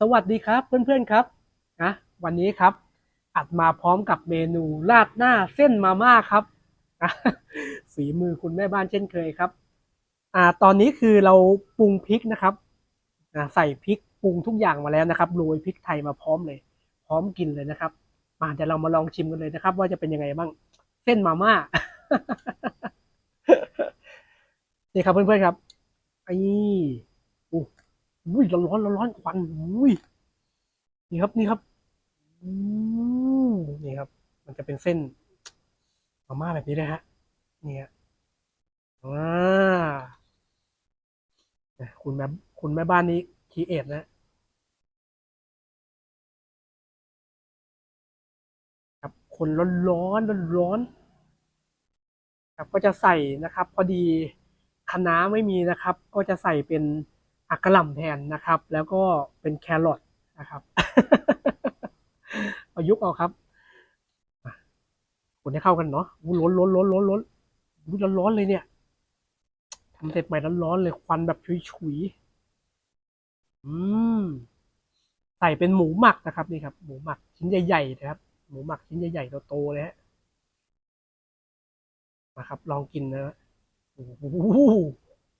สวัสดีครับเพื่อนๆครับนะวันนี้ครับ อัดมาพร้อมกับเมนูราดหน้าเส้นมาม่าครับนะฝีมือคุณแม่บ้านเช่นเคยครับ อ่าตอนนี้คือเราปรุงพริกนะครับอ่าใส่พริกปรุงทุกอย่างมาแล้วนะครับโรยพริกไทยมาพร้อมเลย พร้อมกินเลยนะครับ มาเดี๋ยวเรามาลองชิมกันเลยนะครับ ว่าจะเป็นยังไงบ้างเส้นมาม่านี่ครับเพื่อนๆครับไอ้โอ้อุ้ ยร้อนร้อนร้อนร้นควันอุ้ยนี่ครับนี่ครับอืมนี่ครับ มันจะเป็นเส้นมาม่าแบบนี้เลยฮะเนี่ยอ่าคุณแม่คุณแม่บ้านนี้คีเอทนะ ครับคนร้อนร้อนร้อนร้อนครับก็จะใส่นะครับ พอดีคะน้าไม่มีนะครับ ก็จะใส่เป็น อักกะหล่ำแทนนะครับ แล้วก็เป็นแครอทนะครับประยุเอาครับคนให้เข้ากันเนาะอู้ร้อนร้อนร้อนร้อนร้อนร้อนร้อนเลยเนี่ยทำเสร็จใหม่ร้อนร้อนเลยควันแบบฉุยๆอืมใส่เป็นหมูหมักนะครับนี่ครับ หมูหมักชิ้นใหญ่ๆนะครับ หมูหมักชิ้นใหญ่ๆโตๆเลยฮะนะครับ ลองกินนะโอ้โห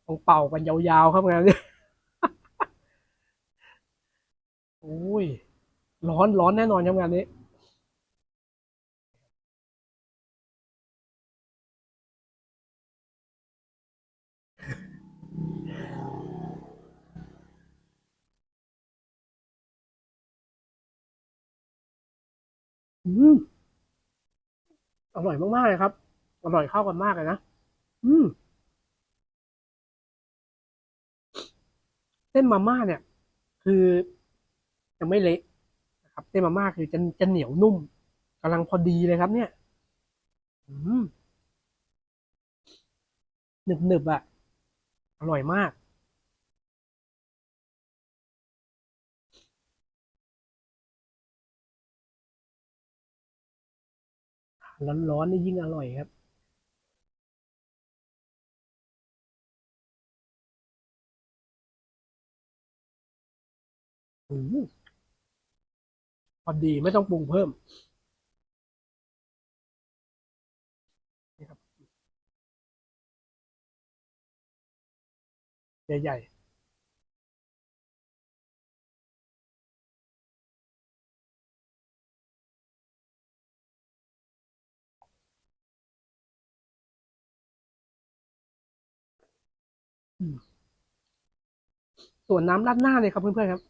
ต้องเป่ากันยาวๆครับงานนี้ โอ้ย ร้อนร้อนแน่นอนครับงานนี้อืมอร่อยมากๆเลยครับ อร่อยเข้ากันมากเลยนะ อืมเส้นมาม่าเนี่ย คือ จะไม่เละนะครับเส้นมาม่าคือจะจะเหนียวนุ่มกำลังพอดีเลยครับ เนี่ยอืมหนึบหนึบอะ อร่อยมากร้อนๆนี่ยิ่งอร่อยครับอืม พอดีไม่ต้องปรุงเพิ่มนี่ครับใหญ่ๆส่วนน้ำราดหน้าเนี่ยครับเพื่อนๆครับ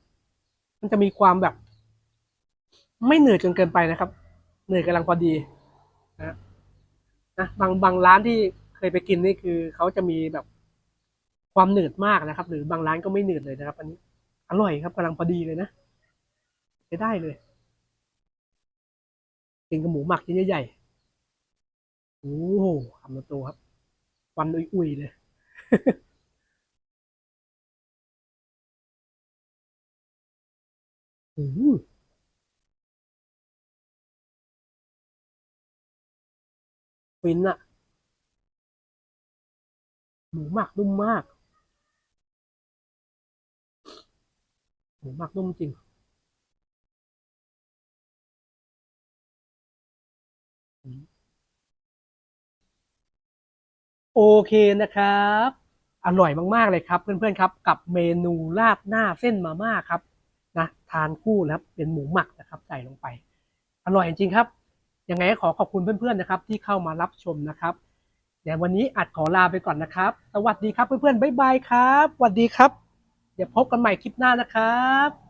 มันจะมีความแบบ ไม่เหนื่อยจนเกินไปนะครับ เหนื่อยกำลังพอดีนะนะบางบางร้านที่เคยไปกินนี่คือเขาจะมีแบบความเหนืดมากนะครับ หรือบางร้านก็ไม่เหนืดเลยนะครับ อันนี้ อร่อยครับกำลังพอดีเลยนะใช้ได้เลยกินกับหมูหมักชิ้นใหญ่ๆโอ้โหคำโตครับควันอุ่ยๆเลยอืม ฟินอะหมูหมักนุ่มมาก หมูหมักนุ่มจริง โอเคนะครับ อร่อยมากๆเลยครับ เพื่อนๆครับ กับเมนูราดหน้าเส้นมาม่าครับนะทานคู่นะครับเป็นหมูหมักนะครับใส่ลงไป อร่อยจริงครับ ยังไงก็ขอขอบคุณเพื่อนๆนะครับ ที่เข้ามารับชมนะครับเดี๋ยววันนี้อัดขอลาไปก่อนนะครับ สวัสดีครับเพื่อนๆบ๊ายบายครับสวัสดีครับ เดี๋ยวพบกันใหม่คลิปหน้านะครับ